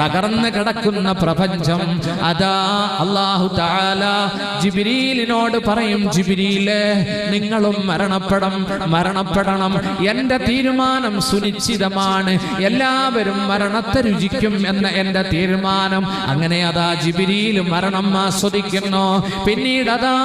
തകർന്ന് കിടക്കുന്ന പ്രപഞ്ചം. അതാ അള്ളാഹു താല ജിബിരിലിനോട് പറയും ജിബിരിയിലെ നിങ്ങളും മരണപ്പെടം മരണപ്പെടണം. എന്റെ തീരുമാനം സുനിശ്ചിതമാണ്. എല്ലാവരും മരണത്തെ രുചിക്കും എന്ന എന്റെ തീരുമാനം. അങ്ങനെ അതാ ജിബിരിയിൽ മരണം ആസ്വദിക്കുന്നു. പിന്നീട് അതാ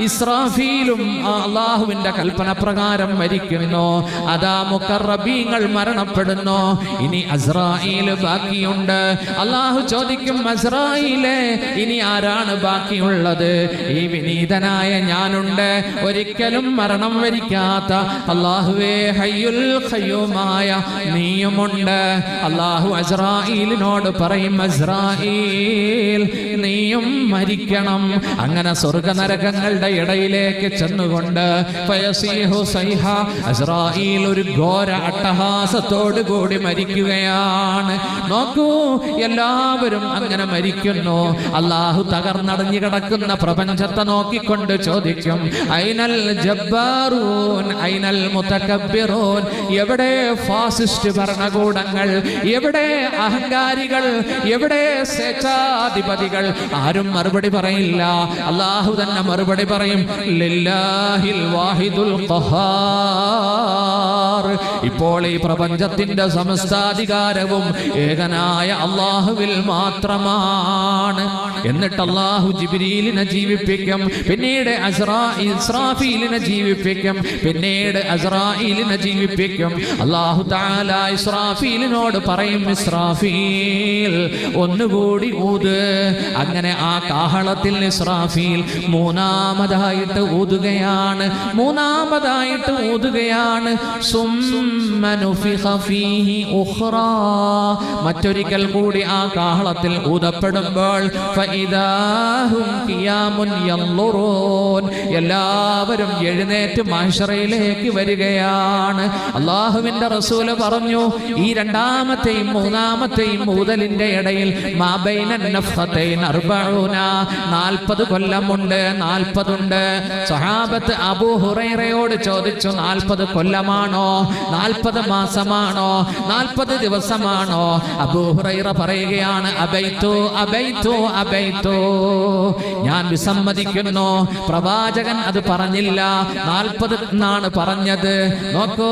ഇസ്രാഫീലും അള്ളാഹുവിന്റെ കൽപ്പന പ്രകാരം മരിക്കുന്നു. അതാ മുക്കറബീങ്ങൾ മരണപ്പെടുന്നു. ഇനി അസ്രായിൽ ബാക്കിയുണ്ട്. അള്ളാഹു ചോദിക്കും മസ്രായിലെ ഇനി ആരാണ് ബാക്കിയുള്ളത്? ഈ വിനീതനായ ഞാനുണ്ട്. ഒരിക്കലും മരണം വരിക്കാത്ത അള്ളാഹുവേ ഹയ്യുൽ ഹയ്യുമായ നീയുമുണ്ട്. അള്ളാഹു അസ്രായിലിനോട് പറയും അസ്രായിൽ നീയും മരിക്കണം. അങ്ങനെ സ്വർഗനരകങ്ങളുടെ ഇടയിലേക്ക് ചെന്നുകൊണ്ട് ഒരു ഘോര അട്ടഹാസത്തോടു കൂടി മരിക്കുകയാണ്. നോക്കൂ എല്ലാവരും അങ്ങനെ മരിക്കുന്നു. അള്ളാഹു തകർന്നടഞ്ഞു കിടക്കുന്ന പ്രപഞ്ചത്തെ നോക്കിക്കൊണ്ട് ചോദിക്കും ഐനൽ ജബ്ബാറൂൻ ഐനൽ മുത്തക്കബിറൂൻ എവിടെ ഫാസിസ്റ്റ് ഭരണകൂടങ്ങൾ എവിടെ അഹങ്കാരികൾ എവിടെ സ്വേച്ഛാധിപതികൾ? ആരും മറുപടി പറയില്ല. അള്ളാഹു തന്നെ മറുപടി പറയും ലില്ലാഹിൽ വാഹിദുൽ ഇപ്പോൾ ഈ പ്രപഞ്ചത്തിന്റെ സമസ്താധികാരവും ഏകനായ അള്ളാഹുവിൽ മാത്രമാണ്. എന്നിട്ട് അള്ളാഹു ജിബിരിലിനെ ജീവിപ്പിക്കും. പിന്നീട് അസ്രാ ഇസ്രാഫീലിനെ ജീവിപ്പിക്കും. പിന്നീട് അസ്രായിലിനെ ജീവിപ്പിക്കും. അള്ളാഹു താല ഇസ്രാഫീലിനോട് പറയും ഇസ്രാഫീൽ ഒന്നുകൂടി ഊത്. അങ്ങനെ ആ കാഹളത്തിൽ ഇസ്രാഫീൽ മൂന്നാമതായിട്ട് ഊതുകയാണ്. മൂന്നാമതായിട്ട് ഊതുകയാണ്. മറ്റൊരിക്കൽ കൂടി ആ കാഹളത്തിൽ ഊതപ്പെടുമ്പോൾ. എല്ലാവരും എഴുന്നേറ്റ് മാഷറയിലേക്ക് വരികയാണ്. അള്ളാഹുവിന്റെ റസൂൽ പറഞ്ഞു ഈ രണ്ടാമത്തെയും മൂന്നാമത്തെയും ഊതലിന്റെ ഇടയിൽ. നാൽപ്പത് കൊല്ലമുണ്ട് നാൽപ്പതുണ്ട്. സഹാബത്ത് അബൂ ഹുറൈറയോട് ചോദിച്ചു നാൽപ്പത് കൊല്ലമാണോ? നാൽപ്പത് മാസമാണോ? നാൽപ്പത് ദിവസമാണോ? അബൂ ഹുറൈറ പറയുകയാണ് അബൈത്തു അബൈത്തു അബൈത്തു. ഞാൻ വിസമ്മതിക്കുന്നു. പ്രവാചകൻ അത് പറഞ്ഞില്ല. നാൽപ്പത് എന്നാണ് പറഞ്ഞത്. നോക്കൂ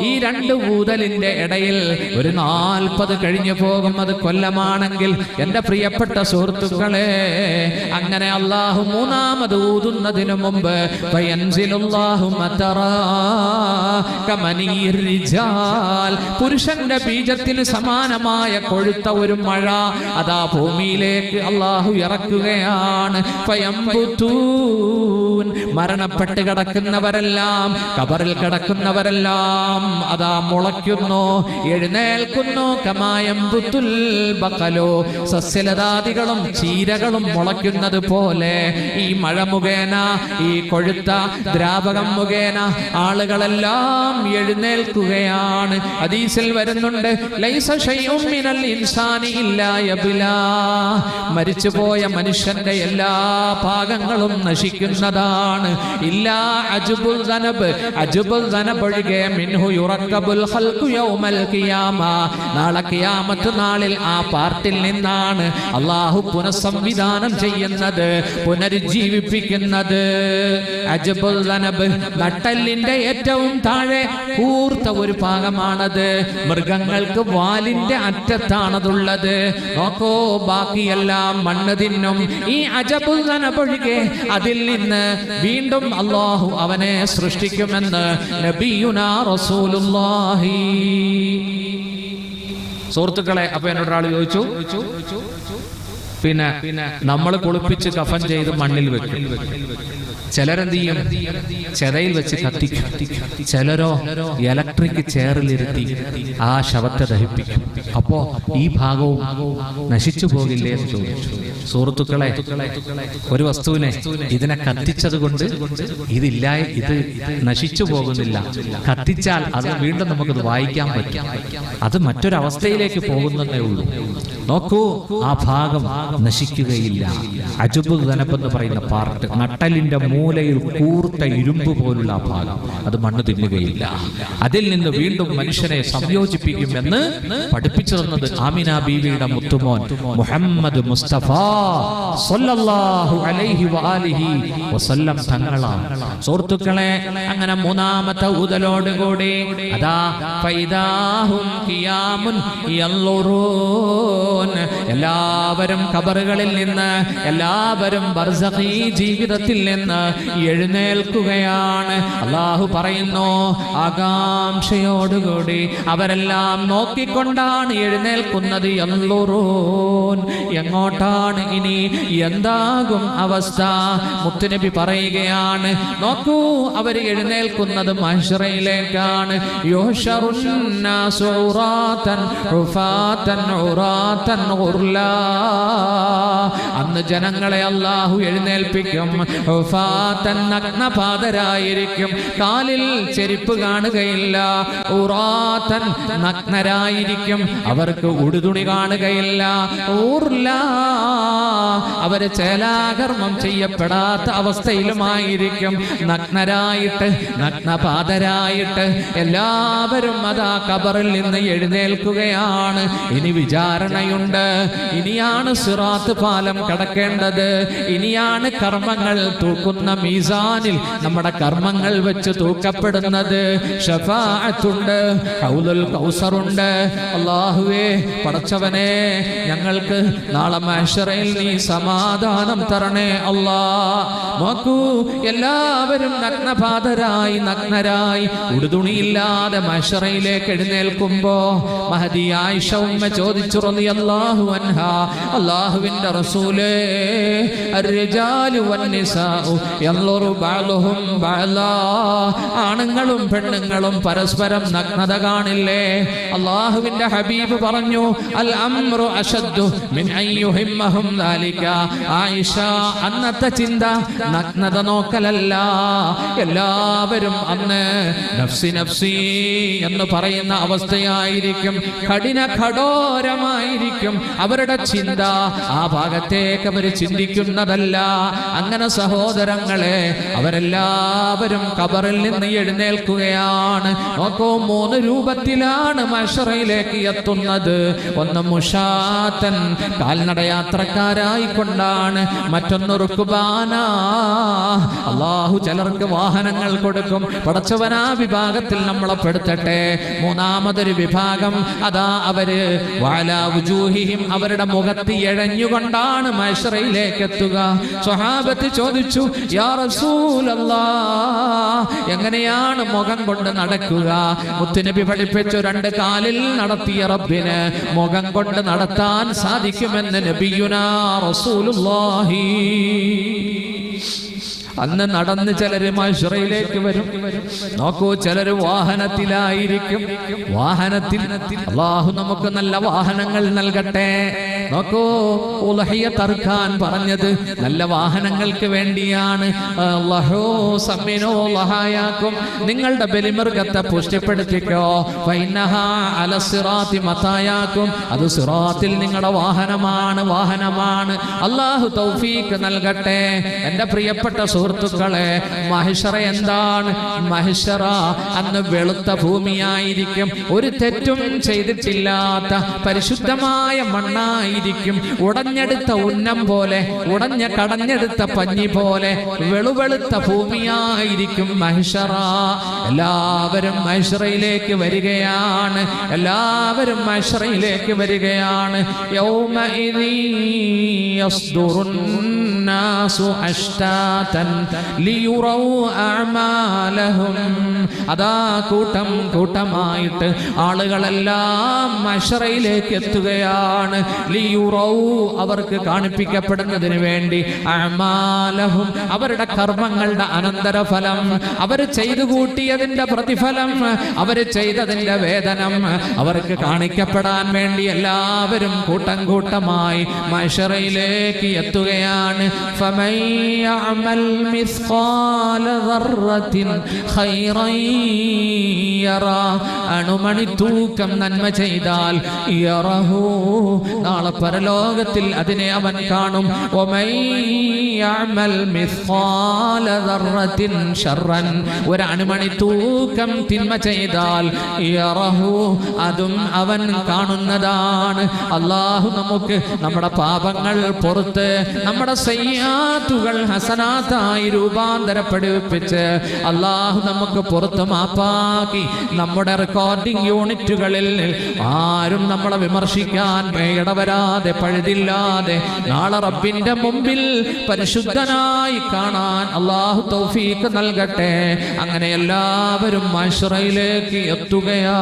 ഈ രണ്ട് ഊതലിന്റെ ഇടയിൽ ഒരു നാൽപ്പത് കഴിഞ്ഞു പോകും അത് കൊല്ലമാണെങ്കിൽ എന്റെ പ്രിയപ്പെട്ട സുഹൃത്തുക്കളെ അങ്ങനെ അള്ളാഹു മൂന്നാമത് ഊതുന്നതിനു മുമ്പ്. പുരുഷന്റെ ബീജത്തിന് സമാനമായ കൊഴുത്ത ഒരു മഴ അതാ ഭൂമിയിലേക്ക് അള്ളാഹു ഇറക്കുകയാണ്. മരണപ്പെട്ട് കിടക്കുന്നവരെല്ലാം കബറിൽ കിടക്കുന്നവരെല്ലാം അതാ മുളയ്ക്കുന്നു എഴുന്നേൽക്കുന്നു കമായം പുത്തുൽ ബക്കലോ സസ്യലതാദികളും ചീരകളും മുളയ്ക്കുന്നത് പോലെ ഈ മഴ മുഖേന ഈ കൊഴുത്ത ദ്രാവകം മുഖേന ആളുകളെല്ലാം എഴുന്നേൽക്കുകയാണ് ഹദീസിൽ വരുന്നുണ്ട് ലൈസ ശൈഉം മിനൽ. മരിച്ചുപോയ മനുഷ്യന്റെ എല്ലാ ഭാഗങ്ങളും നശിക്കുന്നതാണ്. ഇല്ലാ അജുബുൽ ധനബ് അജുബുൽ ഒഴികെ മിൻഹു യുറക്കബുൽ നാളെ ഖിയാമത്ത് നാളിൽ ആ പാർട്ടിൽ നിന്നാണ് അള്ളാഹു പുനഃസംവിധാനം ചെയ്യുന്നത് പുനരുജ്ജീവിപ്പിക്കുന്നത്. അജബുൽ ധനബ് നട്ടല്ലിന്റെ ഏറ്റവും താഴെ കൂർത്ത ഒരു ഭാഗമാണത്. മൃഗങ്ങൾക്ക് വാലിന്റെ അറ്റത്താണതുള്ളത് നോക്കോ ബാക്കിയെല്ലാം മണ്ണ് തിന്നും. ഈ ഒഴികെ അതിൽ നിന്ന് വീണ്ടും അള്ളാഹു അവനെ സൃഷ്ടിക്കുമെന്ന് സുഹൃത്തുക്കളെ അപ്പൊ എന്നോട് ചോദിച്ചു പിന്നെ നമ്മൾ കുളിപ്പിച്ച് കഫൻ ചെയ്ത് മണ്ണിൽ വെക്കും. ചിലരെന്ത് ചെയ്യും ചെതയിൽ വെച്ച് കത്തിക്കും. ചിലരോ ഇലക്ട്രിക് ചെയറിലിരുത്തി ആ ശവത്തെ ദഹിപ്പിക്കും. അപ്പോ ഈ ഭാഗവും നശിച്ചു പോകില്ലേ എന്ന് ചോദിച്ചു. സുഹൃത്തുക്കളെ ഒരു വസ്തുവിനെ ഇതിനെ കത്തിച്ചത് കൊണ്ട് ഇതില്ല ഇത് നശിച്ചു പോകുന്നില്ല. കത്തിച്ചാൽ അത് വീണ്ടും നമുക്കത് വായിക്കാൻ പറ്റും. അത് മറ്റൊരവസ്ഥയിലേക്ക് പോകുന്നതേ ഉള്ളൂ. നോക്കൂ ആ ഭാഗം നശിക്കുകയില്ല. അജുബ് എന്ന് പറയുന്ന പാർട്ട് നട്ടലിന്റെ മൂലയിൽ കൂർത്ത ഇരുമ്പ് പോലുള്ള ഭാഗം. അത് മണ്ണ് തിന്നുകയില്ല. അതിൽ നിന്ന് വീണ്ടും മനുഷ്യനെ സംയോജിപ്പിക്കുമെന്ന് പഠിപ്പിച്ചു തന്നത് ആമിന ബീവിയുടെ മുത്തുമോൻ മുഹമ്മദ് മുസ്തഫ അലൈഹി വസല്ലം തങ്ങളാണ്. സുഹൃത്തുക്കളെ അങ്ങനെ മൂന്നാമത്തെ ഊതലോടുകൂടി അതാ ഫൈദാഹും എല്ലാവരും കബറുകളിൽ നിന്ന് എല്ലാവരും ബർസഖി ജീവിതത്തിൽ നിന്ന് എഴുന്നേൽക്കുകയാണ്. അള്ളാഹു പറയുന്നു ആകാംക്ഷയോടുകൂടി അവരെല്ലാം നോക്കിക്കൊണ്ടാണ് എഴുന്നേൽക്കുന്നത് എങ്ങോട്ടാണ് ഇനി? എന്താകും അവസ്ഥ? മുത്തുനബി പറയുകയാണ് നോക്കൂ അവർ എഴുന്നേൽക്കുന്നത് ഉർലാ. അന്ന് ജനങ്ങളെ അള്ളാഹു എഴുന്നേൽപ്പിക്കും. ഉഫാത്തൻ നഗ്നപാതരായിരിക്കും. കാലിൽ ചെരുപ്പ് കാണുകയില്ല. ഉറാത്തൻ നഗ്നരായിരിക്കും. അവർക്ക് ഉടുതുണി കാണുകയില്ല. ഊർല. അവർ ചേലാകർമ്മം ചെയ്യപ്പെടാത്ത അവസ്ഥയിലുമായിരിക്കും. നഗ്നരായിട്ട് നഗ്നപാതരായിട്ട് എല്ലാവരും അതാ കബറിൽ നിന്ന് എഴുന്നേൽക്കുകയാണ്. ഇനി വിചാരണയുണ്ട്. ഇനിയാണ് സിറാത്ത് പാലം കടക്കേണ്ടത്. ഇനിയാണ് കർമ്മങ്ങൾ തൂക്കുന്ന മീസാനിൽ നമ്മുടെ കർമ്മങ്ങൾ വെച്ച് തൂക്കപ്പെടുന്നത് ഷഫാഅത്തുണ്ട് കൗലുൽ കൗസറുണ്ട്. അള്ളാഹുവേ പടച്ചവനെ ഞങ്ങൾക്ക് നാളെ മഹ്ഷറയിൽ നീ സമാധാനം തരണേ അല്ലാ. നോക്കൂ എല്ലാവരും നഗ്നപാതരായി നഗ്നരായി ഉടുതുണിയില്ലാതെ മഹ്ഷറയിലേക്ക് എഴുന്നേൽക്കുമ്പോ മഹദി ആയിഷ ഉമ്മ ചോദിച്ചു റളിയല്ലാഹു അൻഹ അല്ലാഹുവിന്റെ റസൂലേ ആണുങ്ങളും പെണ്ണുങ്ങളും പരസ്പരം നഗ്നത കാണില്ലേ? അള്ളാഹുവിന്റെ ഹബീബ് പറഞ്ഞു അൽ അംറു മിൻ ദാലിക. ആയിഷ അന്നത്തെ ചിന്ത നഗ്നത നോക്കലല്ല. എല്ലാവരും അന്ന് നഫ്സി നഫ്സി എന്ന് പറയുന്ന അവസ്ഥയായിരിക്കും. കഠിന കഠോരമായിരിക്കും അവരുടെ ചിന്ത ആ ഭാഗത്തേക്ക് അവർ ചിന്തിക്കുന്നതല്ല. അങ്ങനെ സഹോദരങ്ങളെ അവരെല്ലാവരും കബറിൽ നിന്ന് എഴുന്നേൽക്കുകയാണ്. നോക്കൂ മൂന്ന് രൂപത്തിലാണ് മഷറയിലേക്ക് എത്തുന്നത്. ഒന്ന് മുഷാത്തൻ കാൽനടയാത്രക്കാരായി കൊണ്ടാണ് മറ്റൊന്ന് റുക്കുബാന അള്ളാഹു ചിലർക്ക് വാഹനങ്ങൾ കൊടുക്കും. പടച്ചവനാ വിഭാഗത്തിൽ നമ്മളെ പെടുത്തട്ടെ. മൂന്നാമതൊരു വിഭാഗം അതാ അവർ വാലാവുജൂഹിയും അവരുടെ മുഖത്ത് എഴഞ്ഞുകൊണ്ടാണ് മഷറയിലേക്ക് എത്തുക. സ്വഹാബത്ത് ചോദിച്ചു എങ്ങനെയാണ് മുഖം കൊണ്ട് നടക്കുക? മുത്തുനബി പഠിപ്പിച്ചു രണ്ട് കാലിൽ നടത്തിയ റബ്ബിന് മുഖം കൊണ്ട് നടത്താൻ സാധിക്കുമെന്ന് നബിയുനാ റസൂലുള്ളാഹി. അന്ന് നടന്ന് ചിലര് മഷറയിലേക്ക് വരും. നോക്കൂ ചിലര് വാഹനത്തിലായിരിക്കും. വാഹനത്തിൽ അള്ളാഹു നമുക്ക് നല്ല വാഹനങ്ങൾ നൽകട്ടെ. നോക്കൂ ഉലഹിയ തർക്കാൻ പറഞ്ഞത് നല്ല വാഹനങ്ങൾക്ക് വേണ്ടിയാണ്. നിങ്ങളുടെ ബലിമൃഗത്തെ പുഷ്ടിപ്പെടുത്തിക്കോ. ഫൈനഹാ അല മതായാക്കും അത് സിറാത്തിൽ നിങ്ങളുടെ വാഹനമാണ് വാഹനമാണ്. അള്ളാഹു തൗഫീക്ക് നൽകട്ടെ. എന്റെ പ്രിയപ്പെട്ട സുഹൃത്തുക്കളെ മഹിഷറ എന്താണ്? മഹിഷറ അന്ന് വെളുത്ത ഭൂമിയായിരിക്കും. ഒരു തെറ്റും ചെയ്തിട്ടില്ലാത്ത പരിശുദ്ധമായ മണ്ണായിരിക്കും. ഉടഞ്ഞെടുത്ത ഉന്നം പോലെ ഉടഞ്ഞ കടഞ്ഞെടുത്ത പഞ്ഞി പോലെ വെളുവെളുത്ത ഭൂമിയായിരിക്കും മഹിഷറ. എല്ലാവരും മഹിഷറയിലേക്ക് വരികയാണ്. എല്ലാവരും മഹിഷറയിലേക്ക് വരികയാണ്. യൗമഇദി യസ്ദുറുൻ الناس أشتاتا ليروا أعمالهم അതാ കൂട്ടം കൂട്ടമായിട്ട് ആളുകളെല്ലാം മഷറയിലേക്ക് എത്തുകയാണ് ലിയുറൗ അവർക്ക് കാണിപ്പിക്കപ്പെടുന്നതിന് വേണ്ടി അമാലഹും അവരുടെ കർമ്മങ്ങളുടെ അനന്തരഫലം അവർ ചെയ്തു കൂട്ടിയതിന്റെ പ്രതിഫലം അവർ ചെയ്തതിന്റെ വേതനം അവർക്ക് കാണിക്കപ്പെടാൻ വേണ്ടി എല്ലാവരും കൂട്ടം കൂട്ടമായി മഷറയിലേക്ക് എത്തുകയാണ് فمن يعمل مثقال ذرة خيرا يرى അണുമണി തൂക്കം നന്മ ചെയ്താൽ യറഹു നാളെ പരലോകത്തിൽ അതിനെ അവൻ കാണും ഒമൈ യഅമൽ മിസ്ഖാല ദർറത്തിൻ ശർറൻ ഒരു അണുമണി തൂക്കം തിന്മ ചെയ്താൽ യറഹു അതും അവൻ കാണുന്നതാണ് അള്ളാഹു നമുക്ക് നമ്മുടെ പാപങ്ങൾ പുറത്ത് നമ്മുടെ സയ്യാത്തുകൾ ഹസനാത്തായി രൂപാന്തരപ്പെടുവിപ്പിച്ച് അള്ളാഹു നമുക്ക് പുറത്ത് മാപ്പാക്കി. നമ്മുടെ റെക്കോർഡിംഗ് യൂണിറ്റുകളിൽ ആരും നമ്മളെ വിമർശിക്കാൻ ഇടവരാതെ പഴുതില്ലാതെ നാളെ റബ്ബിന്റെ മുമ്പിൽ പരിശുദ്ധനായി കാണാൻ അള്ളാഹു തൗഫീക്ക് നൽകട്ടെ. അങ്ങനെ എല്ലാവരും മഹ്ഷറയിലേക്ക് എത്തുകയാ.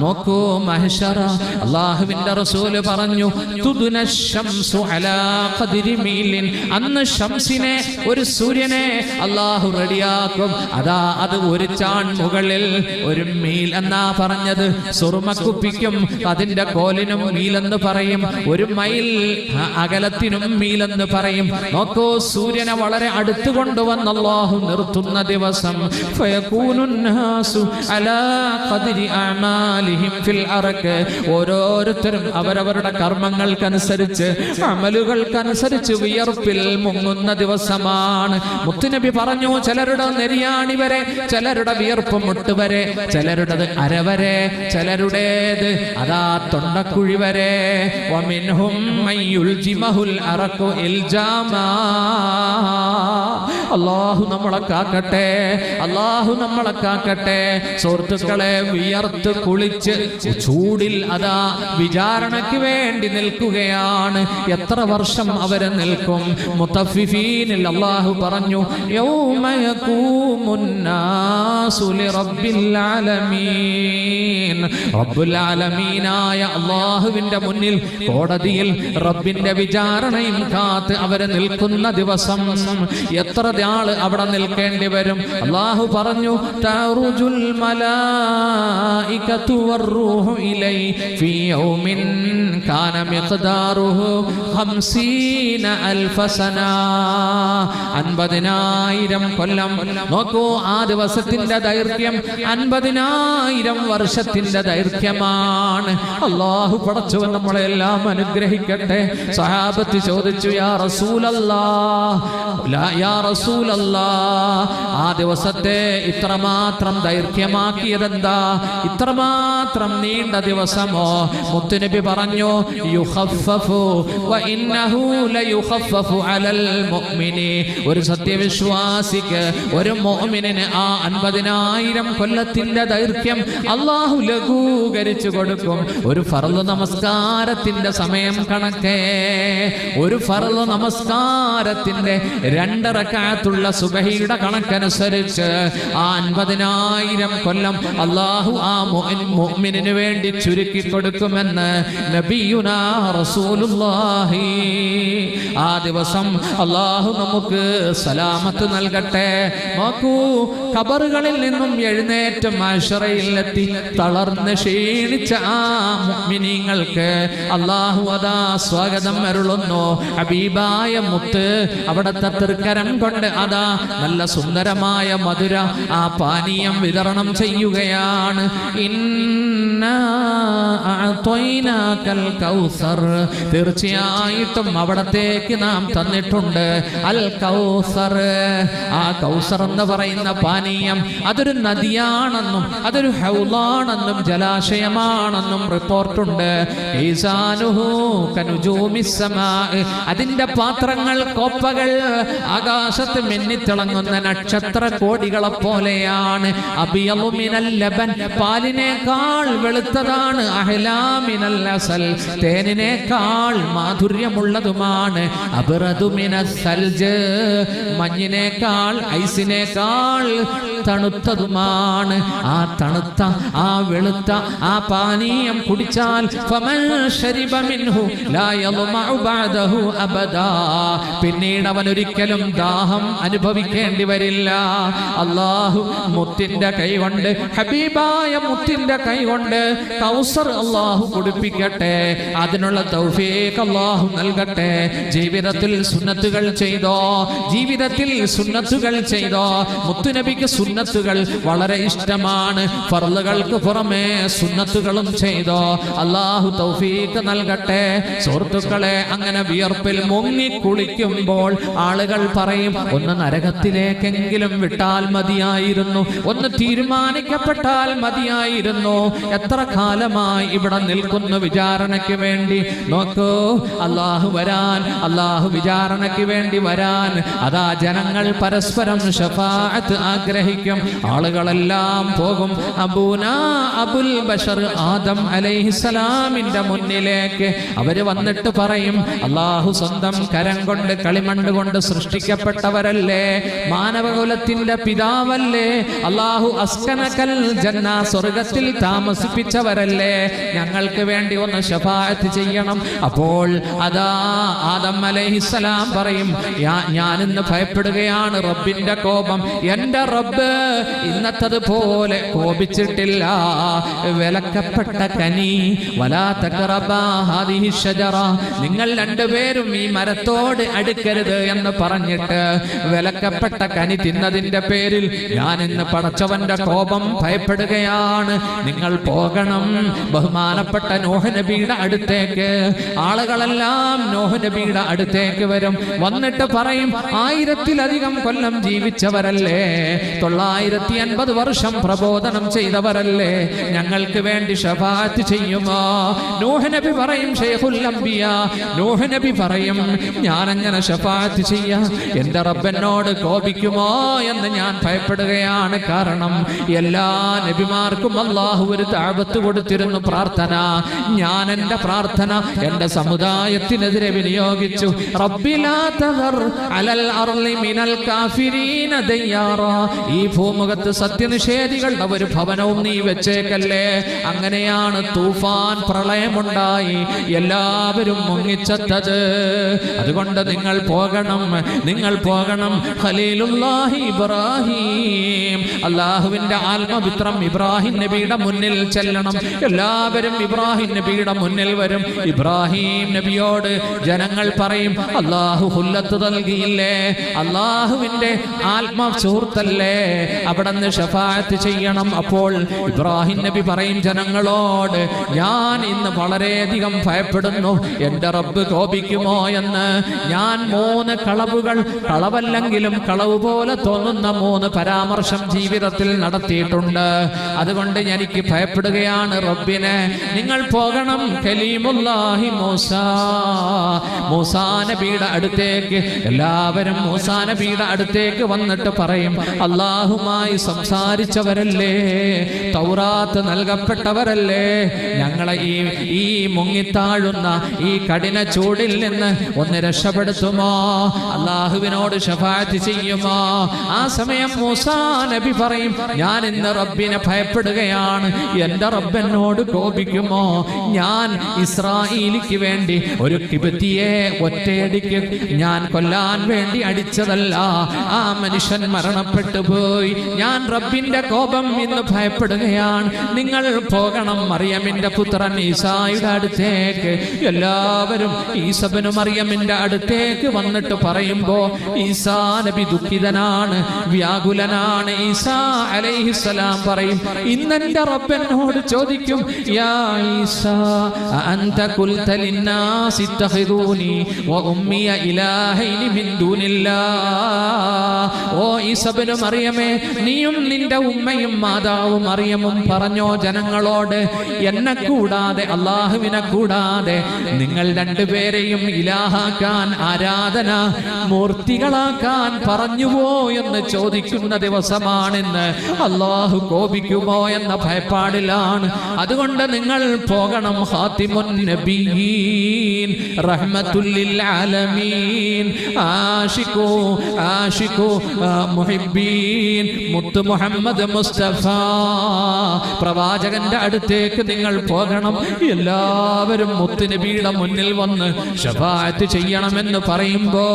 നോക്കൂ മഹ്ഷറ അള്ളാഹുവിന്റെ റസൂൽ പറഞ്ഞു തുദുന ശംസു അലാ മീലിൻ അന്ന് ഷംസിനെ ഒരു സൂര്യനെ അള്ളാഹു റെഡിയാക്കും. അതാ അത് ഒരു ചാൺ മുകളിൽ ഒരു മീൽ എന്നാ പറഞ്ഞത്. സുറുമക്കുപ്പിക്കും അതിന്റെ കോലിനും മീലെന്ന് പറയും. ഒരു മൈൽ അകലത്തിനും മീലെന്ന് പറയും. നോക്കൂ സൂര്യനെ വളരെ അടുത്ത് കൊണ്ടുവന്ന അള്ളാഹു നിർത്തുന്ന ദിവസം. ഓരോരുത്തരും അവരവരുടെ കർമ്മങ്ങൾക്കനുസരിച്ച് അമലുകൾക്കനുസരിച്ച് വിയർപ്പിൽ മുങ്ങുന്ന ദിവസമാണ്. മുത്തുനബി പറഞ്ഞു ചിലരുടെ നെരിയാണി വരെ ചിലരുടെ വിയർപ്പ് മുട്ട് വരെ ചിലരുടേത് അരവരെ ചിലരുടേത് അതാ തൊണ്ടക്കുഴി വരെ. ഇൽജാമാ. അള്ളാഹു നമ്മളെ കാക്കട്ടെ അള്ളാഹു നമ്മളെ കാക്കട്ടെ. സുഹൃത്തുക്കളെ വിയർത്ത് കുളിച്ച് ചൂടിൽ അതാ വിചാരണയ്ക്ക് വേണ്ടി നിൽക്കുകയാണ്. എത്ര വർഷം അവരെ നിൽക്കും? മുത്തഫിഫീനിൽ അള്ളാഹു പറഞ്ഞു അള്ളാഹുവിന്റെ മുന്നിൽ കോടതിയിൽ റബ്ബിന്റെ വിചാരണയും കാത്ത് അവരെ നിൽക്കുന്ന ദിവസം എത്ര ആൾ അവിടെ നിൽക്കേണ്ടി വരും. അള്ളാഹു പറഞ്ഞു തറുജുൽ മലായികതു വറൂഹു ഇലൈ ഫീ കാന മിഖ്ദാറുഹു 50 അൽഫ അൻപതിനായിരം കൊല്ലം. നോക്കൂ ആ ദിവസത്തിന്റെ ദൈർഘ്യം അൻപതിനായിരം വർഷത്തിന്റെ ദൈർഘ്യമാണ്. അള്ളാഹു പടച്ചു നമ്മളെ എല്ലാം അനുഗ്രഹിക്കട്ടെ. സഹാബത്ത് ചോദിച്ചു യാ റസൂലല്ലാ യാ ആ ദിവസത്തെ ഇത്രമാത്രം ദൈർഘ്യമാക്കിയതെന്താ? ഇത്രമാത്രം നീണ്ട ദിവസമോ? മുത്തുനബി പറഞ്ഞു ഒരു സത്യവിശ്വാസിക്ക് ഒരു മോമിനെ ആ അൻപതിനായിരം കൊല്ലത്തിന്റെ ദൈർഘ്യം അള്ളാഹു ലഘൂകരിച്ചു കൊടുക്കും. ഒരു ഫറുദ് നമസ്കാരത്തിന്റെ സമയം കണക്കേ. ഒരു ഫറുദ് നമസ്കാരത്തിന്റെ രണ്ടറക്കാത്തുള്ള സുബഹിയുടെ കണക്കനുസരിച്ച് ആ അൻപതിനായിരം കൊല്ലം അള്ളാഹു ആ മുഅ്മിനിന് വേണ്ടി ചുരുക്കി കൊടുക്കുമെന്ന് നബിയുനാ റസൂലുള്ളാഹി. ആ ദിവസം അള്ളാഹു നമുക്ക് സലാമത്ത് നൽകട്ടെ. നോക്കൂ ഖബറുകളിൽ നിന്നും എഴുന്നേറ്റ് മാഷറയിലെത്തി തളർന്ന് ക്ഷീണിച്ച ആ മുഅ്മിനീങ്ങൾക്ക് അള്ളാഹു അതാ സ്വാഗതം അരുളുന്നു. ഹബീബായ മുത്ത് അവിടത്തെ തൃക്കരം കൊണ്ട് അതാ നല്ല സുന്ദരമായ മധുര ആ പാനീയം വിതരണം ചെയ്യുകയാണ്. തീർച്ചയായിട്ടും അവിടത്തേക്ക് നാം തന്നിട്ടുണ്ട്. അൽ കൗസർ. ആ കൗസർ എന്ന് പറയുന്ന പാനീയം അതൊരു നദിയാണെന്നും അതൊരു ഹൗലാണെന്നും ജലാശയമാണെന്നും റിപ്പോർട്ടുണ്ട്. അതിന്റെ പാത്രങ്ങൾ കോപ്പകൾ ആകാശത്ത് മിന്നിത്തിളങ്ങുന്ന നക്ഷത്ര കോടികളെ പോലെയാണ്. ലബൻ പാലിനേക്കാൾ വെളുത്തതാണ്. അഹ്ലാമിനൽ അസൽ തേനിനേക്കാൾ മാധുര്യമുള്ളതുമാണ്. സൽജ് മഞ്ഞിനേക്കാൾ ഐസിനേക്കാൾ തണുത്തതുമാണ്. ആ തണുത്ത ആ വെളുത്ത ആ പാനീയം കുടിച്ചാൽ പിന്നീട് അവൻ ഒരിക്കലും ദാഹം ക്ഷാമം അനുഭവിക്കേണ്ടി വരില്ല. അള്ളാഹു മുത്തിന്റെ കൈ കൊണ്ട് ഹബീബായ മുത്തിന്റെ കൈകൊണ്ട് കൗസർ അള്ളാഹു കുടിപ്പിക്കട്ടെ. അതിനുള്ള തൗഫീഖ് അള്ളാഹു നൽകട്ടെ. ജീവിതത്തിൽ സുന്നത്തുകൾ ചെയ്തോ? ജീവിതത്തിൽ സുന്നത്തുകൾ ചെയ്തോ? മുത്തുനബിക്ക് സുന്നത്തുകൾ വളരെ ഇഷ്ടമാണ്. ഫർലുകൾക്ക് പുറമേ സുന്നത്തുകളും ചെയ്തോ? അള്ളാഹു തൗഫീഖ് നൽകട്ടെ. സുഹൃത്തുക്കളെ അങ്ങനെ വിയർപ്പിൽ മുങ്ങി കുളിക്കുമ്പോൾ ആളുകൾ പറയും ഒന്ന് നരകത്തിലേക്കെങ്കിലും വിട്ടാൽ മതിയായിരുന്നു. ഒന്ന് തീരുമാനിക്കപ്പെട്ടാൽ മതിയായിരുന്നു. എത്ര കാലമായി ഇവിടെ നിൽക്കുന്നു വിചാരണയ്ക്ക് വേണ്ടി? നോക്കൂ അള്ളാഹു വരാൻ അള്ളാഹു വിചാരണയ്ക്ക് വേണ്ടി വരാൻ. അതാ ജനങ്ങൾ പരസ്പരം ഷഫാഅത്ത് ആഗ്രഹിക്കും. ആളുകളെല്ലാം പോകും. അബൂന അബുൽ ബഷർ ആദം അലൈഹിസലാമിന്റെ മുന്നിലേക്ക്. അവർ വന്നിട്ട് പറയും അള്ളാഹു സ്വന്തം കരം കൊണ്ട് കളിമണ്ണ് കൊണ്ട് സൃഷ്ടിക്കപ്പെട്ടവരല്ലേ മാനവകുലത്തിന്റെ പിതാവല്ലേ? അള്ളാഹു അസ്കനക്കൽ ജന്ന സ്വർഗത്തിൽ താമസിപ്പിച്ചവരല്ലേ? ഞങ്ങൾക്ക് വേണ്ടി ഒന്ന് ശഫായത്ത് ചെയ്യണം. അപ്പോൾ അതാ ആദം അലൈഹിസ്സലാം പറയും ഞാനിന്ന് ഭയപ്പെടുകയാണ് റബ്ബിന്റെ കോപം. എന്റെ റബ്ബ് ഇന്നത്തത് പോലെ കോപിച്ചിട്ടില്ല. വിലക്കപ്പെട്ട കനി വലാ തഖറബാ ഹാദിഹി ഷജറ നിങ്ങൾ രണ്ടുപേരും ഈ മരത്തോട് അടുക്കരുത് എന്ന് പറഞ്ഞിട്ട് വിലക്കപ്പെട്ട കനി തിന്നതിന്റെ പേരിൽ ഞാൻ ഇന്ന് പടച്ചവന്റെ കോപം ഭയപ്പെടുകയാണ്. നിങ്ങൾ പോകണം. ബഹുമാനപ്പെട്ട നോഹ നബിയുടെ അടുത്തേക്ക്. ആളുകളെല്ലാം നോഹ നബിയുടെ അടുത്തേക്ക് വരും. വന്നിട്ട് പറയും ആയിരത്തിലധികം കൊല്ലം ജീവിച്ചവരല്ലേ? തൊള്ളായിരത്തി അൻപത് വർഷം പ്രബോധനം ചെയ്തവരല്ലേ? ഞങ്ങൾക്ക് വേണ്ടി ഷഫാത്ത് ചെയ്യുമോ? നോഹ നബി പറയും ഷെയ്ഖുൽ അംബിയ. നോഹ നബി പറയും ഞാൻ അങ്ങനെ ഷഫാത്ത് ചെയ്യാം. എന്റെ റബ്ബനോട് കോപിക്കുമോ എന്ന് ഞാൻ ഭയപ്പെടുകയാണ് കാരണം എല്ലാ നബിമാർക്കും അള്ളാഹു ഒരു താഴ്വത്ത് കൊടുത്തിരുന്നു പ്രാർത്ഥന. ഞാൻ എന്റെ പ്രാർത്ഥന എന്റെ സമുദായത്തിനെതിരെ വിനിയോഗിച്ചു. ഈ ഭൂമുഖത്ത് സത്യനിഷേധികളുടെ ഒരു ഭവനവും നീ വെച്ചേക്കല്ലേ. അങ്ങനെയാണ് തൂഫാൻ പ്രളയമുണ്ടായി. എല്ലാവരും മുങ്ങിച്ചത്തത്. അതുകൊണ്ട് നിങ്ങൾ പോകണം. നിങ്ങൾ പോകണം. ഖലീലുല്ലാഹി ഇബ്രാഹിം. അള്ളാഹുവിന്റെ ആത്മപുത്രം ഇബ്രാഹിം നബിയുടെ മുന്നിൽ ചെല്ലണം. എല്ലാവരും ഇബ്രാഹിം നബിയുടെ മുന്നിൽ വരും. ഇബ്രാഹിം നബിയോട് ജനങ്ങൾ പറയും അള്ളാഹു ഹുല്ലത്ത് നൽകിയില്ലേ? അള്ളാഹുവിന്റെ ആത്മ സുഹൃത്തല്ലേ? അവിടെ നിന്ന് ഷഫായത്ത് ചെയ്യണം. അപ്പോൾ ഇബ്രാഹിം നബി പറയും ജനങ്ങളോട് ഞാൻ ഇന്ന് വളരെയധികം ഭയപ്പെടുന്നു. എന്റെ റബ്ബ് കോപിക്കുമോ എന്ന്? ഞാൻ മൂന്ന് കളവുകൾ കളവല്ലെങ്കിലും കളവ് പോലെ തോന്നുന്ന മൂന്ന് പരാമർശം ജീവിതത്തിൽ നടത്തിയിട്ടുണ്ട്. അതുകൊണ്ട് എനിക്ക് ഭയപ്പെടുകയാണ് റബ്ബിനെ. നിങ്ങൾ പോകണം കലീമുല്ലാഹി മൂസ. മൂസാ നബിയുടെ അടുത്തേക്ക്. എല്ലാവരും മൂസാ നബിയുടെ അടുത്തേക്ക് വന്നിട്ട് പറയും അള്ളാഹുമായി സംസാരിച്ചവരല്ലേ? തൗറാത്ത് നൽകപ്പെട്ടവരല്ലേ? ഞങ്ങളെ ഈ ഈ മുങ്ങിത്താഴുന്ന ഈ കഠിന ചൂടിൽ നിന്ന് ഒന്ന് രക്ഷപ്പെടുത്തുമോ? അള്ളാഹുവിനോട് ഷഫാത്ത് ചെയ്യുമോ? ആ സമയം മൂസാ നബി പറയും ഞാൻ ഇന്ന് റബ്ബിനെ ഭയപ്പെടുകയാണ്. എന്റെ റബ്ബനോട് കോപിക്കുമോ? ഞാൻ ഇസ്രായേലിക്ക് വേണ്ടി ഒരു കിബത്തിയെ ഒറ്റയടിക്ക് ഞാൻ കൊല്ലാൻ വേണ്ടി അടിച്ചതല്ല. ആ മനുഷ്യൻ മരണപ്പെട്ടു പോയി. ഞാൻ റബ്ബിന്റെ കോപം ഇന്ന് ഭയപ്പെടുകയാണ്. നിങ്ങൾ പോകണം മറിയമിന്റെ പുത്രൻ ഈസായുടെ അടുത്തേക്ക്. എല്ലാവരും ഈസബനും മറിയമിന്റെ അടുത്തേക്ക് വന്നിട്ട് പറയുമ്പോ ഈസാ നബി ദുഃഖിതനാണ് വ്യാകുലനാണ്. ഈസാ അലൈഹിസ്സലാം പറയും ഇന്നെന്റെ റബ്ബനോട് ചോദിക്കും യാ ഈസാ അൻത ഖുൽത ലിന്നാസി വഉമ്മിയ ഇലാഹൈനി മിൻ ഓ മറിയമേ നീയും നിന്റെ ഉമ്മയും മാതാവും മറിയമും പറഞ്ഞോ ജനങ്ങളോട് എന്നെ കൂടാതെ അള്ളാഹുവിനെ കൂടാതെ നിങ്ങൾ രണ്ടുപേരെയും ഇലാഹാക്കാൻ ആരാധന മൂർത്തികളാക്കാൻ പറഞ്ഞുവോ എന്ന് ചോദിക്കുന്ന ദിവസമാണിന്ന് അള്ളാഹു കോപിക്കുമോ എന്ന ഭയപ്പാടിലാണ്. അതുകൊണ്ട് നിങ്ങൾ പോകണം ഹാത്തിമുൻ നബിയീൻ റഹ്മത്തുല്ലിൽ ആലമീൻ. മുഹമ്മദ് മുസ്തഫ. പ്രവാചകന്റെ അടുത്തേക്ക് നിങ്ങൾ പോകണം. എല്ലാവരും മുത്ത് നബിയുടെ മുന്നിൽ വന്ന് ഷഫാഅത്ത് ചെയ്യണമെന്ന് പറയുമ്പോ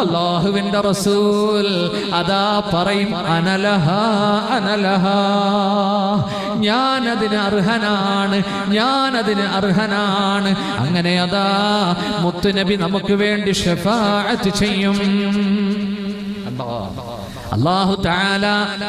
അള്ളാഹുവിന്റെ അള്ളാഹുവിന്റെ റസൂൽ അതാ പറയും അനലഹ അനലഹ. ഞാനതിന് അർഹനാണ് ഞാനതിന് അർഹനാണ്. അങ്ങനെ അതാ മുത്തുനബി നമുക്ക് വേണ്ടി ഷഫാഅത്ത് ചെയ്യും. അള്ളാഹു താല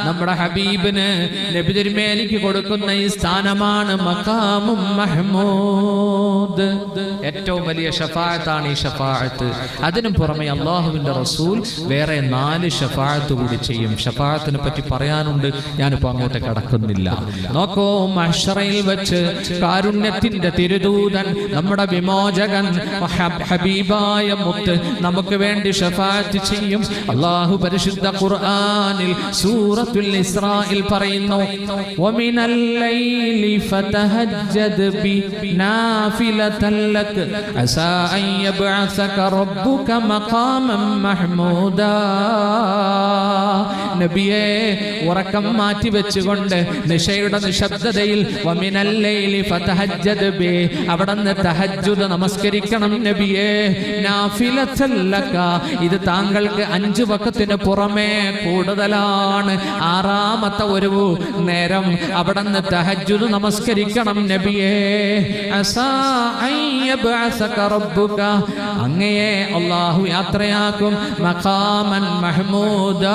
നമ്മുടെ ഹബീബിന് നബി തിരുമേനിക്ക് കൊടുക്കുന്ന ഈ സ്ഥാനമാണ് മക്കാമും മഹ്മൂദ്. ഏറ്റവും വലിയ ഷഫായത്താണ് ഈ ഷഫായത്ത് അതിനും പുറമെ അള്ളാഹുവിന്റെ റസൂൽ വേറെ നാല് ഷഫായത്ത് കൂടി ചെയ്യും. ഷഫായത്തിനെ പറ്റി പറയാനുണ്ട്. ഞാനിപ്പോ അങ്ങോട്ട് കടക്കുന്നില്ല. നോക്കോ മഹ്ഷറയിൽ വെച്ച് കാരുണ്യത്തിന്റെ തിരുദൂതൻ നമ്മുടെ വിമോചകൻ ഹബ്- ഹബീബായ മുത്ത് നമുക്ക് വേണ്ടി ഷഫായത്ത് ചെയ്യും. അള്ളാഹു പരിശുദ്ധ ഖുർആനിൽ സൂറത്തുൽ ഇസ്രായിൽ പറയുന്നു വമിനൽ ലൈലി ഫതഹജ്ജദ് ബി നാഫിലതൻ ലക അസാ അൻ യബ്അസക റബ്ബുക മഖാമൻ മഹ്മൂദാ. നബിയെ ഉറക്കം മാറ്റി വെച്ചുകൊണ്ട് നിശയുടെ നിശബ്ദതയിൽ വമിനൽ ലൈലി ഫതഹജ്ജദ് ബി അവിടുന്ന് തഹജ്ജുദ് നമസ്കരിക്കണം നബിയെ നാഫിലതൻ ലക ഇത് താങ്കൾക്ക് അഞ്ചു വക്കത്തിന് പുറമേ കൂടുതലാണ്. ആറാമത്തെ ഒരു നേരം അവിടുന്ന് തഹജ്ജുദ് നമസ്കരിക്കണം നബിയെ. അങ്ങയെ അള്ളാഹു യാത്രയാക്കും. മഖാമൻ മഹ്മൂദ.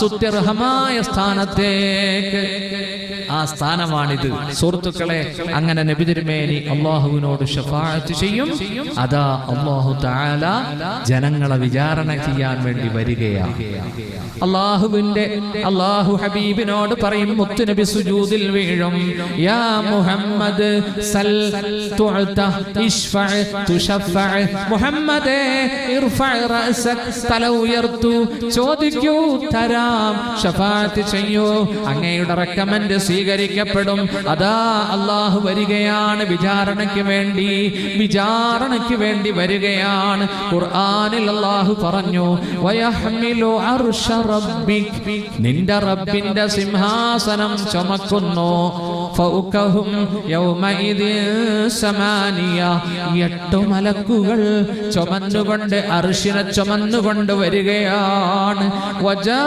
സുത്യർഹമായ സ്ഥാനത്തേക്ക്. ആ സ്ഥാനമാണിത്. സുഹൃത്തുക്കളെ അങ്ങനെ നബിതിരുമേനി അള്ളാഹുവിനോട് ഷഫാഅത്ത് ചെയ്യും. അതാ അള്ളാഹു താല ജനങ്ങളെ വിചാരണ ചെയ്യാൻ വേണ്ടി വരികയാണ്. അള്ളാഹുവിന്റെ അള്ളാഹു ഹബീബിനോട് പറയും മുത്തുനബി സുജൂദിൽ വീഴും. യാ മുഹമ്മദ് സൽ ഇശ്ഫഅ തുശഫഅ മുഹമ്മദേ ഇർഫഅ റഅസക് തല ഉയർത്തു ചോദിക്കൂ തരാം ഷഫാഅത്ത് ചെയ്യൂ. അങ്ങയുടെ റെക്കമെൻഡ് സ്വീകരിക്കപ്പെടും. അതാ അള്ളാഹു വരികയാണ് വിചാരണയ്ക്ക് വേണ്ടി വിചാരണയ്ക്ക് വേണ്ടി വരികയാണ്. ഖുർആനിൽ അള്ളാഹു പറഞ്ഞു അർശ റബ്ബിക്. നിന്റെ റബ്ബിന്റെ സിംഹാസനം ചുമക്കുന്നു. ഫൗകഹും സമാനിയ. എട്ടു മലക്കുകൾ ചുമന്നുകൊണ്ട് അർശിനെ ചുമന്നുകൊണ്ട് വരികയാണ്. വജാ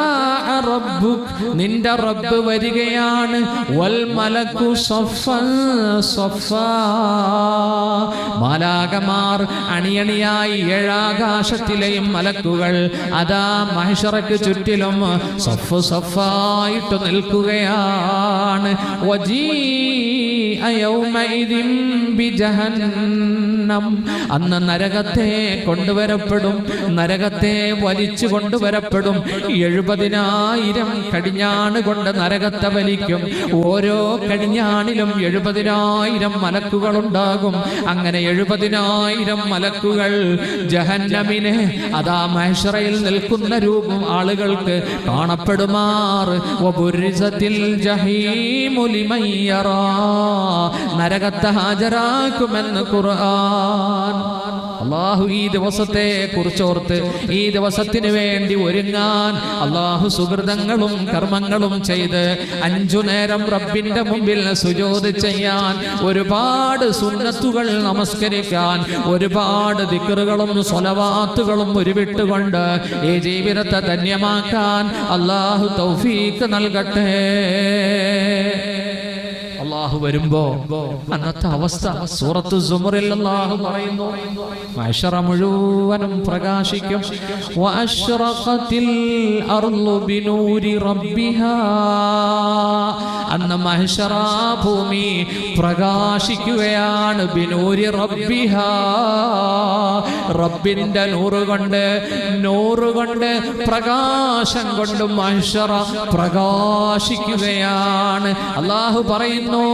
നിന്റെ റബ്ബ് വരികയാണ്. വൽ മലക്കു മാലാകമാർ അണിയണിയായി ഏഴാകാശത്തിലെയും മലക്കുകൾ അതാ മഹിഷറക്ക് ചുറ്റിലും സഫ് സഫായിട്ട് നിൽക്കുകയാണ്. وجيء يومئذ بجهنم. ബിജഹന്നം അന്ന് നരകത്തെ കൊണ്ടുവരപ്പെടും. നരകത്തെ വലിച്ചു കൊണ്ടുവരപ്പെടും. എഴുപതിനായിരം കടിഞ്ഞാണ് കൊണ്ട് നരകത്തെ വലിക്കും. ഓരോ കടിഞ്ഞാണിലും എഴുപതിനായിരം മലക്കുകൾ ഉണ്ടാകും അങ്ങനെ എഴുപതിനായിരം മലക്കുകൾ ജഹന്നമിനെ അതാ മഹേശ്വറയിൽ നിൽക്കുന്ന രൂപം ആളുകൾക്ക് യറാ. നരകത്തെ ഹാജരാക്കുമെന്ന് ഖുർആൻ അള്ളാഹു ഈ ദിവസത്തെ കുറിച്ചോർത്ത് ഈ ദിവസത്തിന് വേണ്ടി ഒരുങ്ങാൻ അള്ളാഹു സുഹൃതങ്ങളും കർമ്മങ്ങളും ചെയ്ത് അഞ്ചു നേരം റബ്ബിന്റെ മുമ്പിൽ സുജോത് ചെയ്യാൻ ഒരുപാട് സുന്നത്തുകൾ നമസ്കരിക്കാൻ ഒരുപാട് ദിക്കറുകളും സ്വലവാത്തുകളും ഉരുവിട്ടുകൊണ്ട് ഈ ജീവിതത്തെ ധന്യമാക്കാൻ അള്ളാഹു തൗഫീക്ക് നൽകട്ടെ. അള്ളാഹു വരുമ്പോ അന്നത്തെ അവസ്ഥ സൂറത്ത് സുമറിൽ അള്ളാഹു പറയുന്നു മഷറ മുഴുവനും പ്രകാശിക്കും. അന്ന് മഹിഷറാ ഭൂമി പ്രകാശിക്കുകയാണ് ബിനൂരി റബ്ബിഹാ. റബ്ബിന്റെ നൂറ് കൊണ്ട് നൂറ് കൊണ്ട് പ്രകാശം കൊണ്ട് മഹിഷറ പ്രകാശിക്കുകയാണ്. അള്ളാഹു പറയുന്നു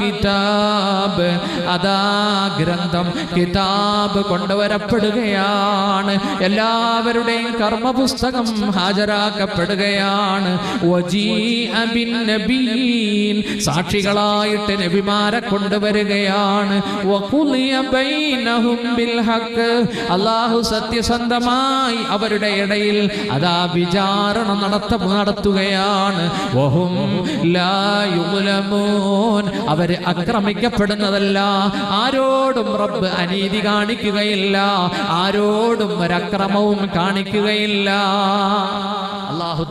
കിതാബ്. അതാ ഗ്രന്ഥം കിതാബ് കൊണ്ടുവരപ്പെടുകയാണ്. എല്ലാവരുടെയും കർമ്മ പുസ്തകം ഹാജരാക്കപ്പെടുകയാണ് സാക്ഷികളായിട്ട് നബിമാരെ കൊണ്ടുവരികയാണ്. അള്ളാഹു സത്യസന്ധമായി അവരുടെ ഇടയിൽ അതാ വിചാരണ നടത്ത നടത്തുകയാണ്. അവർ ആക്രമിക്കപ്പെടുന്നതല്ല ആരോടും റബ്ബ് അനീതി കാണിക്കുകയില്ല. ആരോടും ഒരക്രമവും കാണിക്കുകയില്ല. അള്ളാഹു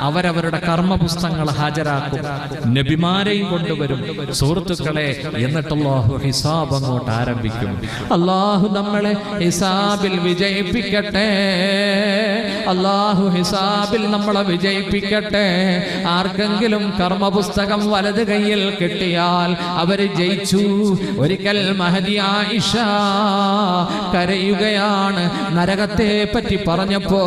അവരവരുടെ കർമ്മപുസ്തകങ്ങൾ ഹാജരാക്കും. നബിമാരെയും കൊണ്ടുവരും. സുഹൃത്തുക്കളെ എന്നിട്ട് അള്ളാഹു ഹിസാബ് അങ്ങോട്ട് ആരംഭിക്കും. അള്ളാഹു നമ്മളെ ഹിസാബിൽ വിജയിപ്പിക്കട്ടെ. അള്ളാഹു ഹിസാബിൽ നമ്മളെ വിജയിപ്പിക്കട്ടെ. ആർക്കെങ്കിലും കർമ്മപുസ്തകം വലത് കയ്യിൽ കിട്ടിയാൽ അവർ ജയിച്ചു. ഒരിക്കൽ മഹതിയായിഷ ആയിഷ കരയുകയാണ്. നരകത്തെ പറ്റി പറഞ്ഞപ്പോ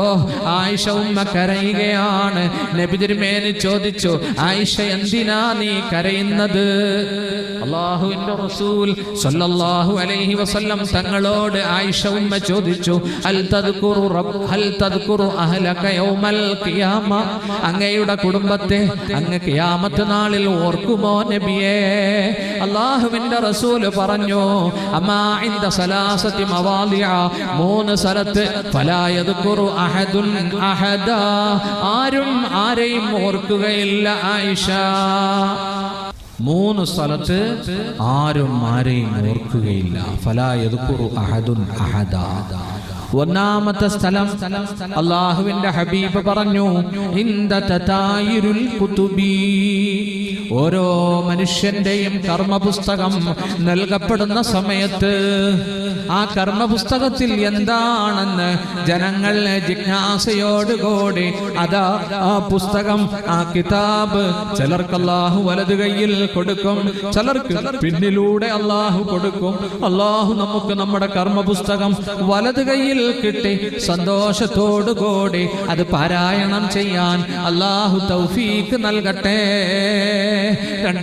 ആയിഷ ഉമ്മ കരയുകയാണ്. നബി തിരുമേനി ചോദിച്ചു ആയിഷ എന്തിനാ നീ കരയുന്നത്? അള്ളാഹുവിന്റെ റസൂൽ സല്ലല്ലാഹു അലൈഹി വസല്ലം തങ്ങളോട് ആയിഷ ഉമ്മ ചോദിച്ചു അൽ തദ്കുറു റബ്ബ് ഹൽ തദ്കുറു അഹ്ലക യൗമൽ ഖിയാമ? അങ്ങയുടെ കുടുംബത്തെ അങ്ങ് ക്യാമത്ത് നാളിൽ ഓർക്കുമോ നബിയേ? അള്ളാഹുവിന്റെ റസൂൽ പറഞ്ഞു അമ്മാ ഇൻദ സലാസത്തി മവാദിഅ മൂന്ന് സ്ഥലത്ത് ഫലാ കുറു അഹദുൻ അഹദ. ആരും ആരെയും ഓർക്കുകയില്ല ആയിഷ. മൂന്ന് സ്ഥലത്ത് ആരും ആരെയും ഓർക്കുകയില്ല ഫലായത് കുറു അഹദുൻ അഹദ. ഒന്നാമത്തെ സ്ഥലം അള്ളാഹുവിന്റെ ഹബീബ് പറഞ്ഞു ഓരോ മനുഷ്യന്റെയും കർമ്മപുസ്തകം നൽകപ്പെടുന്ന സമയത്ത് ആ കർമ്മപുസ്തകത്തിൽ എന്താണെന്ന് ജനങ്ങൾ ജിജ്ഞാസയോടുകൂടി അതാ ആ പുസ്തകം ആ കിതാബ് ചിലർക്ക് അള്ളാഹു വലത് കയ്യിൽ കൊടുക്കും ചിലർക്ക് പിന്നിലൂടെ അള്ളാഹു കൊടുക്കും. അള്ളാഹു നമുക്ക് നമ്മുടെ കർമ്മപുസ്തകം വലത് കയ്യിൽ കിട്ടി. സന്തോഷത്തോടുകൂടി അത് പാരായണം ചെയ്യാൻ അള്ളാഹു തൗഫീക്ക് നൽകട്ടെ.